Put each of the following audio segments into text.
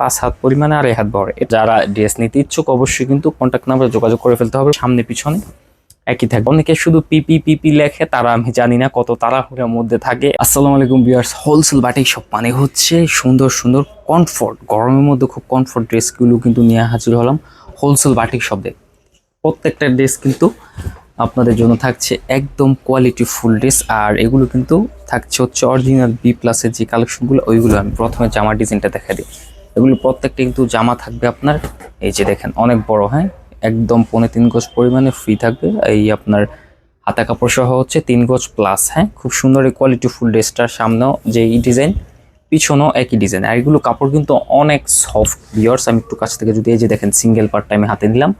পাঁচ হাত পরিমাণে আর এই হাত বহরে যারা ড্রেস নিতে ইচ্ছুক, অবশ্যই কিন্তু কন্ট্যাক্ট নাম্বারে যোগাযোগ করে ফেলতে হবে। সামনে, পিছনে একই থাকবে। অনেকে শুধু পিপি পিপি লেখে, তারা আমি জানি না কত তাড়াহুড়ার মধ্যে থাকে। আসসালামু আলাইকুম বিয়ার্স হোলসেল বাটিক সব মানে হচ্ছে। সুন্দর সুন্দর কমফোর্ট গরমের মধ্যে খুব কমফোর্ট ড্রেসগুলো কিন্তু নিয়ে হাজির হলাম। হোলসেল বাটিক শব্দে প্রত্যেকটা ড্রেস কিন্তু আপনাদের জন্য থাকছে একদম কোয়ালিটি ফুল ড্রেস আর এগুলো কিন্তু থাকছে হচ্ছে অরিজিনাল বি প্লাসের যে কালেকশনগুলো ওইগুলো আমি প্রথমে জামার ডিজাইনটা দেখা দিই। এগুলো প্রত্যেকটা কিন্তু জামা থাকবে আপনার। এই যে দেখেন, অনেক বড় হ্যাঁ? একদম পৌনে তিন গজ পরিমাণে ফ্রি থাকবে। এই আপনার হাতা কাপড় সহ হচ্ছে তিন গজ প্লাস হ্যাঁ? খুব সুন্দর এই কোয়ালিটি ফুল ড্রেসটার সামনেও যে এই ডিজাইন পিছনেও একই ডিজাইন আর এগুলো কাপড় কিন্তু অনেক সফট বিয়ার্স আমি একটু কাছ থেকে যদি এই যে দেখেন সিঙ্গেল পার্ট টাইমে হাতে নিলাম,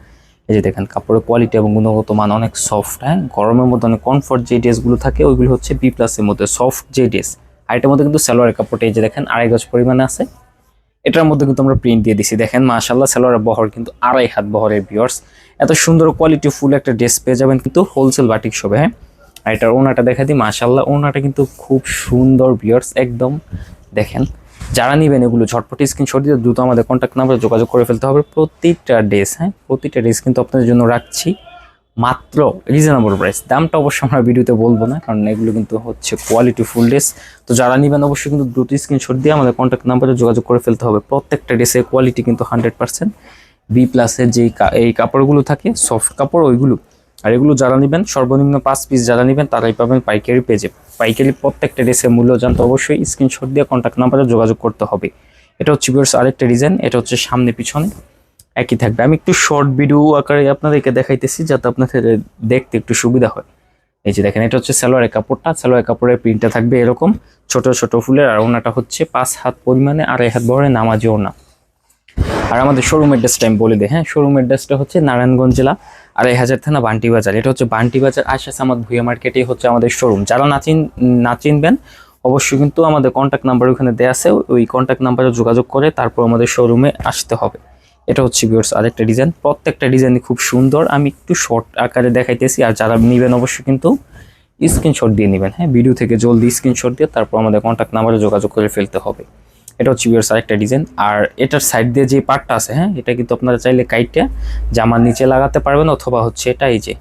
এই যে দেখেন, কাপড়ের কোয়ালিটি এবং গুণগত মান অনেক সফট হ্যাঁ? গরমের মধ্যে অনেক কমফর্ট যে ড্রেসগুলো থাকে, ওইগুলো হচ্ছে বি প্লাসের মধ্যে সফট যে ড্রেস আর এটার মধ্যে কিন্তু সালোয়ারের কাপড়টা এই যে দেখেন, আড়াই গজ পরিমাণে আছে। এটার মধ্যে কিন্তু আমরা প্রিন্ট দিয়ে দিছি। দেখেন মাশাল্লাহ সালোয়ারের বহর কিন্তু আড়াই হাত বহরের বিয়ার্স এত সুন্দর কোয়ালিটি ফুল একটা ড্রেস পেয়ে যাবেন কিন্তু হোলসেল বাটিক শপে হ্যাঁ? আর এটার ওনাটা দেখা দিই মাশাল্লাহ ওনাটা কিন্তু খুব সুন্দর বিয়ার্স একদম। দেখেন, যারা নেবেন এগুলো ঝটপট স্ক্রিনশট দিয়ে দ্রুত আমাদের কন্ট্যাক্ট নাম্বারে যোগাযোগ করে ফেলতে হবে। প্রতিটা ড্রেস হ্যাঁ? প্রতিটা ড্রেস কিন্তু আপনাদের জন্য রাখছি। মাত্র রিজনেবল প্রাইস দামটা অবশ্য আমরা ভিডিওতে বলব না, কারণ এগুলো কিন্তু হচ্ছে কোয়ালিটি ফুল ড্রেস তো যারা নেবেন অবশ্যই কিন্তু দ্রুত স্ক্রিনশট দিয়ে আমাদের কন্ট্যাক্ট নাম্বারে যোগাযোগ করে ফেলতে হবে। প্রত্যেকটা ড্রেসের কোয়ালিটি কিন্তু হান্ড্রেড পার্সেন্ট বি প্লাসের যেই এই কাপড়গুলো থাকে সফট কাপড় ওইগুলো। আর এগুলো যারা নেবেন, সর্বনিম্ন পাঁচ পিস যারা নেবেন, তারাই পাবেন পাইকারি পেজে পাইকারি প্রত্যেকটা ড্রেসের মূল্য জানতে অবশ্যই স্ক্রিনশট দিয়ে কন্ট্যাক্ট নাম্বারে যোগাযোগ করতে হবে। এটা হচ্ছে বিয়ার্স আরেকটা ডিজাইন এটা হচ্ছে সামনে পিছনে একই থাকবে। আমি একটু শর্ট ভিডিও আকারে আপনাদেরকে দেখাইতেছি যাতে আপনাদের দেখতে একটু সুবিধা হয়। এই যে দেখেন, এটা হচ্ছে সালোয়ারের কাপড়টা। সালোয়ারের কাপড়ের প্রিন্টটা থাকবে এরকম। ছোট ছোট ফুলের আর ওনাটা হচ্ছে পাঁচ হাত পরিমাণে, আড়াই হাত বড় নামাজি ওনা আর আমাদের শোরুম অ্যাড্রেসটা আমি বলে দিই হ্যাঁ? শোরুম অ্যাড্রেসটা হচ্ছে নারায়ণগঞ্জ জেলা আড়াই হাজার থানা বান্টি বাজার। এটা হচ্ছে বান্টি বাজার আশা সামাদ ভুইয়া মার্কেটেই হচ্ছে আমাদের শোরুম যারা না চিন, না চিনবেন, অবশ্যই কিন্তু আমাদের কন্ট্যাক্ট নাম্বার ওখানে দেওয়া আছে। ওই কন্ট্যাক্ট নাম্বারে যোগাযোগ করে তারপর আমাদের শোরুমে আসতে হবে। এটা হচ্ছে বিয়ার্স আরেকটা ডিজাইন প্রত্যেকটা ডিজাইনই খুব সুন্দর। আমি একটু শর্ট আকারে দেখাইতেছি, আর যারা নেবেন অবশ্যই কিন্তু স্ক্রিনশট দিয়ে নেবেন। হ্যাঁ ভিডিও থেকে জলদি স্ক্রিনশট দিয়ে তারপর আমাদের কন্ট্যাক্ট নাম্বারে যোগাযোগ করে ফেলতে হবে। এটা হচ্ছে বিয়ার্স আরেকটা ডিজাইন আর এটার সাইড দিয়ে যে পার্টটা আছে হ্যাঁ এটা কিন্তু আপনারা চাইলে কাইটটা জামার নিচে লাগাতে পারবেন, অথবা হচ্ছে এটা এই যে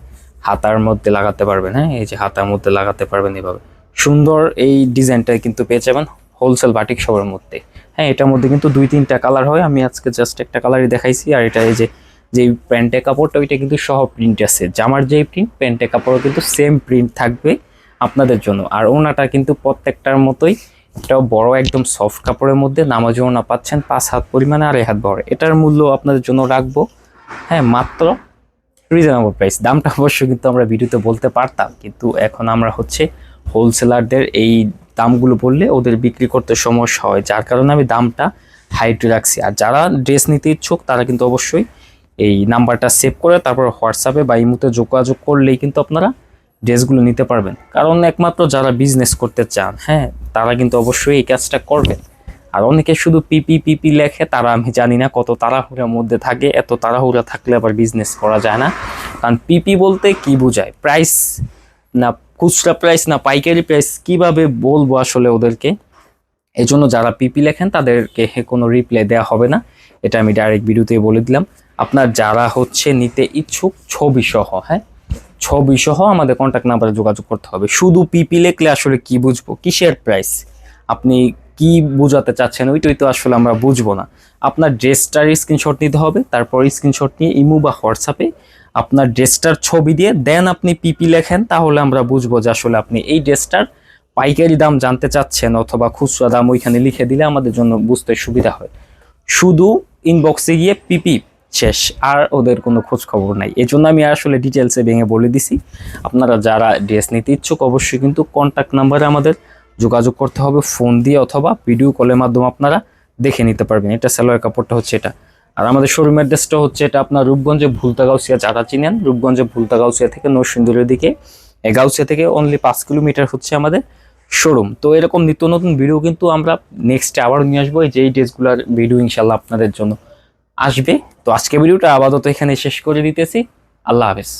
হাতার মধ্যে লাগাতে পারবেন। হ্যাঁ এই যে হাতার মধ্যে লাগাতে পারবেন এভাবে। সুন্দর এই ডিজাইনটা কিন্তু পেয়ে যাবেন হোলসেল বাটিক সবার মধ্যে। হ্যাঁ এটার মধ্যে কিন্তু দুই তিনটা কালার হয়। আমি আজকে জাস্ট একটা কালারই দেখাইছি, আর এটা এই যে যে প্যান্টে কাপড়টা, ওইটা কিন্তু সহ প্রিন্ট আছে। জামার যেই প্রিন্ট প্যান্টে কাপড়ও কিন্তু সেম প্রিন্ট থাকবে আপনাদের জন্য। আর ওনাটা কিন্তু প্রত্যেকটার মতোই, এটাও বড় একদম সফট কাপড়ের মধ্যে নামাজি ওনা পাচ্ছেন, পাঁচ হাত পরিমাণে আর হাত বড়। এটার মূল্য আপনাদের জন্য রাখব হ্যাঁ মাত্র রিজনেবল প্রাইস দামটা অবশ্য কিন্তু আমরা ভিডিওতে বলতে পারতাম, কিন্তু এখন আমরা হচ্ছে হোলসেলারদের এই দামগুলো বললে ওদের বিক্রি করতে সমস্যা হয়, যার কারণে আমি দামটা হাইট রাখছি। আর যারা ড্রেস নিতে ইচ্ছুক, তারা কিন্তু অবশ্যই এই নাম্বারটা সেভ করে তারপর হোয়াটসঅ্যাপে বা ইমুতে যোগাযোগ করলেই কিন্তু আপনারা ড্রেসগুলো নিতে পারবেন। কারণ একমাত্র যারা বিজনেস করতে চান হ্যাঁ তারা কিন্তু অবশ্যই এই কাজটা করবেন আর অনেকে শুধু পিপি পিপি লেখে, তারা আমি জানি না কত তাড়াহুড়ার মধ্যে থাকে, এত তাড়াহুড়া থাকলে আবার বিজনেস করা যায় না। কারণ পিপি বলতে কি বোঝায়? প্রাইস না খুচরা প্রাইস না পাইকারি প্রাইস কীভাবে বলব আসলে ওদেরকে? এই জন্য যারা পিপি লেখেন তাদেরকে কোনো রিপ্লাই দেওয়া হবে না। এটা আমি ডাইরেক্ট ভিডিওতে বলে দিলাম। আপনার যারা হচ্ছে নিতে ইচ্ছুক, ছবি সহ হ্যাঁ? ছবি সহ আমাদের কন্ট্যাক্ট নাম্বারে যোগাযোগ করতে হবে। শুধু পিপি লেখলে আসলে কি বুঝব? কিসের প্রাইস আপনি কি বোঝাতে চাচ্ছেন ওইটাই তো আসলে আমরা বুঝব না। আপনার ড্রেসটার স্ক্রিনশট নিতে হবে, তারপর স্ক্রিনশট নিয়ে ইমু বা হোয়াটসঅ্যাপে আপনার ড্রেসটার ছবি দিয়ে দেন আপনি পিপি লেখেন, তাহলে আমরা বুঝব যে আসলে আপনি এই ড্রেসটার পাইকারি দাম জানতে চাচ্ছেন অথবা খুচরা দাম ওইখানে লিখে দিলে আমাদের জন্য বুঝতে সুবিধা হয়। শুধু ইনবক্সে গিয়ে পিপি শেষ, আর ওদের কোনো খোঁজ খবর নাই। জন্য আমি আসলে ডিটেলসে ভেঙে বলে দিছি। আপনারা যারা ড্রেস নিতে ইচ্ছুক, অবশ্যই কিন্তু কন্ট্যাক্ট নাম্বারে আমাদের যোগাযোগ করতে হবে ফোন দিয়ে অথবা ভিডিও কলের মাধ্যমে আপনারা দেখে নিতে পারবেন। এটা সালোয়ার কাপড়টা হচ্ছে এটা। আর আমাদের শোরুম অ্যাড্রেসটা হচ্ছে এটা আপনার রূপগঞ্জে ভুলতাগাউসিয়া যারা চিনেন, রূপগঞ্জে ভুলতাগাউসিয়া থেকে নরসিংদুরের দিকে গাউসিয়া থেকে অনলি পাঁচ কিলোমিটার হচ্ছে আমাদের শোরুম তো এরকম নিত্য নতুন ভিডিও কিন্তু আমরা নেক্সটে আবার নিয়ে আসব, এই যে এই ড্রেসগুলোর ভিডিও ইনশাল্লাহ আপনাদের জন্য আসবে। তো আজকে ভিডিওটা আপাতত এখানে শেষ করে দিতেছি। আল্লাহ হাফেজ।